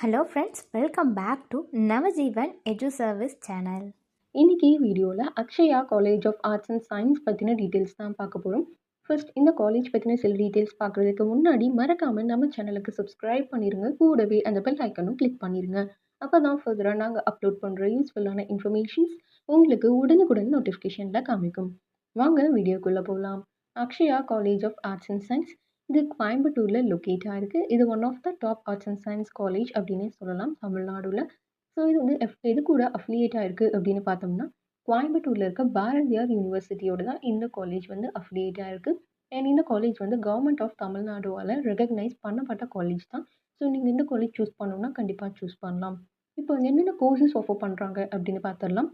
Hello friends welcome back to Navajeevan edu service channel இன்னைக்கு வீடியோவில் Akshaya college of arts and science பற்றின details தான் பார்க்க போகிறோம் ஃபர்ஸ்ட் இந்த காலேஜ் பற்றின சில டீட்டெயில்ஸ் பார்க்குறதுக்கு முன்னாடி மறக்காமல் நம்ம சேனலுக்கு சப்ஸ்கிரைப் பண்ணிடுங்க கூடவே அந்த பெல் ஐக்கனும் கிளிக் பண்ணிடுங்க அப்போ தான் ஃபர்தராக நாங்கள் அப்லோட் பண்ணுற யூஸ்ஃபுல்லான இன்ஃபர்மேஷன்ஸ் உங்களுக்கு உடனுக்குடன் நோட்டிஃபிகேஷனில் காமிக்கும். வாங்க வீடியோக்குள்ளே போகலாம் Akshaya college of arts and science இது கோயம்புத்தூரில் லொக்கேட் ஆகிருக்கு இது one of the top arts and science college அப்படின்னே சொல்லலாம் தமிழ்நாடுல. ஸோ இது வந்து எஃப் எது கூட அஃபிலியேட் ஆகிருக்கு அப்படின்னு பார்த்தோம்னா கோயம்புத்தூரில் இருக்க பாரதியார் யூனிவர்சிட்டியோட தான் இந்த காலேஜ் வந்து அஃபிலியேட் ஆகிருக்கு அண்ட் இந்த காலேஜ் வந்து கவர்மெண்ட் ஆஃப் தமிழ்நாடுவால் ரெகக்னைஸ் பண்ணப்பட்ட காலேஜ் தான். ஸோ நீங்கள் இந்த காலேஜ் சூஸ் பண்ணணும்னா கண்டிப்பாக சூஸ் பண்ணலாம். இப்போ என்னென்ன கோர்சஸ் ஆஃபர் பண்ணுறாங்க அப்படின்னு பார்த்துடலாம்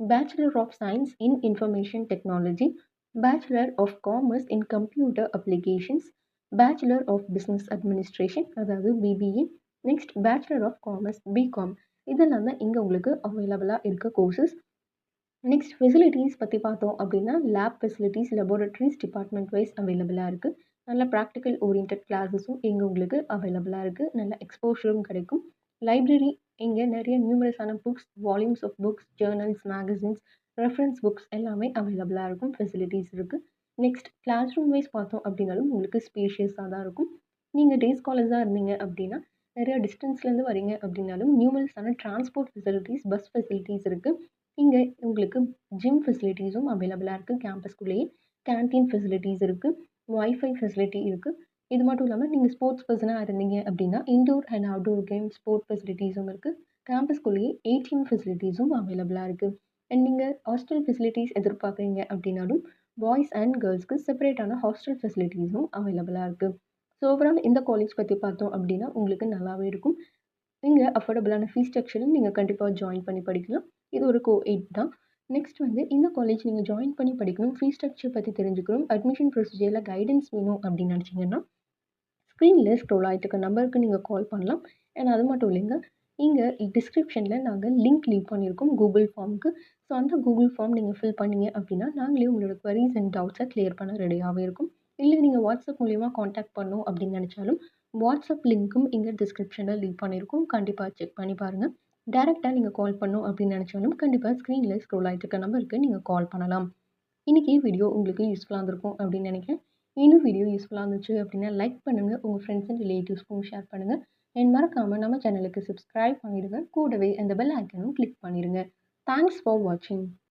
bachelor of science in information technology bachelor of commerce in computer applications bachelor of business administration அதாவது BBA next bachelor of commerce BCom இதெல்லாம் தான் இங்கே உங்களுக்கு அவைலபிளாக இருக்க கோர்சஸ் நெக்ஸ்ட் ஃபெசிலிட்டிஸ் பற்றி பார்த்தோம் அப்படின்னா lab facilities laboratories department wise அவைலபிளாக இருக்குது நல்ல ப்ராக்டிக்கல் ஓரியன்ட் கிளாஸஸும் இங்கே உங்களுக்கு அவைலபிளாக இருக்குது நல்ல எக்ஸ்போஷரும் கிடைக்கும். லைப்ரரி இங்கே நிறைய நியூமரஸான books volumes of books journals magazines reference books எல்லாமே அவைலபிளாக இருக்கும். ஃபெசிலிட்டிஸ் இருக்குது நெக்ஸ்ட் கிளாஸ் ரூம் வைஸ் பார்த்தோம் அப்படின்னாலும் உங்களுக்கு ஸ்பேஷியஸாக தான் இருக்கும். நீங்கள் டேஸ் காலேஜாக இருந்தீங்க அப்படின்னா நிறையா டிஸ்டன்ஸ்லேருந்து வரீங்க அப்படின்னாலும் நியூமல்ஸான டிரான்ஸ்போர்ட் ஃபெசிலிட்டிஸ் பஸ் ஃபெசிலிட்டிஸ் இருக்குது இங்கே உங்களுக்கு ஜிம் ஃபெசிலிட்டிஸும் அவைலபிளாக இருக்குது கேம்பஸ்குள்ளேயே கேன்டீன் ஃபெசிலிட்டிஸ் இருக்குது ஒய்ஃபை ஃபெசிலிட்டி இருக்குது இது மட்டும் இல்லாமல் நீங்கள் ஸ்போர்ட்ஸ் பர்சனாக இருந்தீங்க அப்படின்னா indoor and outdoor game sport ஃபெசிலிட்டிஸும் இருக்குது கேம்பஸ்குள்ளேயே ஏடிஎம் ஃபெசிலிட்டிஸும் அவைலபிளாக இருக்குது அண்ட் நீங்கள் ஹாஸ்டல் ஃபெசிலிட்டிஸ் எதிர்பார்க்குறீங்க அப்படின்னாலும் பாய்ஸ் அண்ட் கேர்ள்ஸ்க்கு செப்பரேட்டான ஹாஸ்டல் ஃபெசிலிட்டிஸும் அவைலபிளாக இருக்குது ஸோ ஓவரால் இந்த காலேஜ் பற்றி பார்த்தோம் அப்படின்னா உங்களுக்கு நல்லாவே இருக்கும். இங்கே அஃபோர்டபுளான ஃபீஸ் ஸ்ட்ரக்சரில் நீங்கள் கண்டிப்பாக ஜாயின் பண்ணி படிக்கலாம். இது ஒரு கோ எயிட் தான். நெக்ஸ்ட் வந்து இந்த காலேஜ் நீங்கள் ஜாயின் பண்ணி படிக்கணும் ஃபீஸ் ஸ்ட்ரக்சர் பற்றி தெரிஞ்சுக்கணும் அட்மிஷன் ப்ரொசீஜரில் கைடன்ஸ் வேணும் அப்படின்னு நினச்சிங்கன்னா ஸ்க்ரீனில் ஸ்க்ரோல் ஆகிட்டு இருக்க நம்பருக்கு நீங்கள் கால் பண்ணலாம். ஏன்னா அது மட்டும் இல்லைங்க இங்கே டிஸ்கிரிப்ஷனில் நாங்கள் லிங்க் லீவ் பண்ணியிருக்கோம் கூகுள் ஃபார்முக்கு ஸோ அந்த கூகுள் ஃபார்ம் நீங்கள் ஃபில் பண்ணீங்க அப்படின்னா நாங்களே உங்களோட குவரிஸ் அண்ட் டவுட்ஸை கிளியர் பண்ண ரெடியாகவே இருக்கும். இல்லை நீங்கள் வாட்ஸ்அப் மூலிமா காண்டாக்ட் பண்ணணும் அப்படின்னு நினச்சாலும் வாட்ஸ்அப் லிங்க்கும் இங்கே டிஸ்கிரிப்ஷனில் லீவ் பண்ணியிருக்கோம் கண்டிப்பாக செக் பண்ணி பாருங்கள் டேரெக்டாக நீங்கள் கால் பண்ணணும் அப்படின்னு நினச்சாலும் கண்டிப்பாக ஸ்க்ரீனில் ஸ்க்ரோல் ஆகிட்டு இருக்க நம்பருக்கு நீங்கள் கால் பண்ணலாம். இன்றைக்கி வீடியோ உங்களுக்கு யூஸ்ஃபுல்லாக இருந்திருக்கும் அப்படின்னு நினைக்கிறேன். இன்னும் வீடியோ யூஸ்ஃபுல்லாக இருந்துச்சு அப்படின்னா லைக் பண்ணுங்கள் உங்கள் ஃப்ரெண்ட்ஸ் அண்ட் ரிலேட்டிவ்ஸ்க்கும் ஷேர் பண்ணுங்கள் அண்ட் மறக்காமல் நம்ம சேனலுக்கு சப்ஸ்கிரைப் பண்ணிடுங்க. கூடவே அந்த பெல் ஐக்கனும் கிளிக் பண்ணிடுங்க. தேங்க்ஸ் ஃபார் வாட்சிங்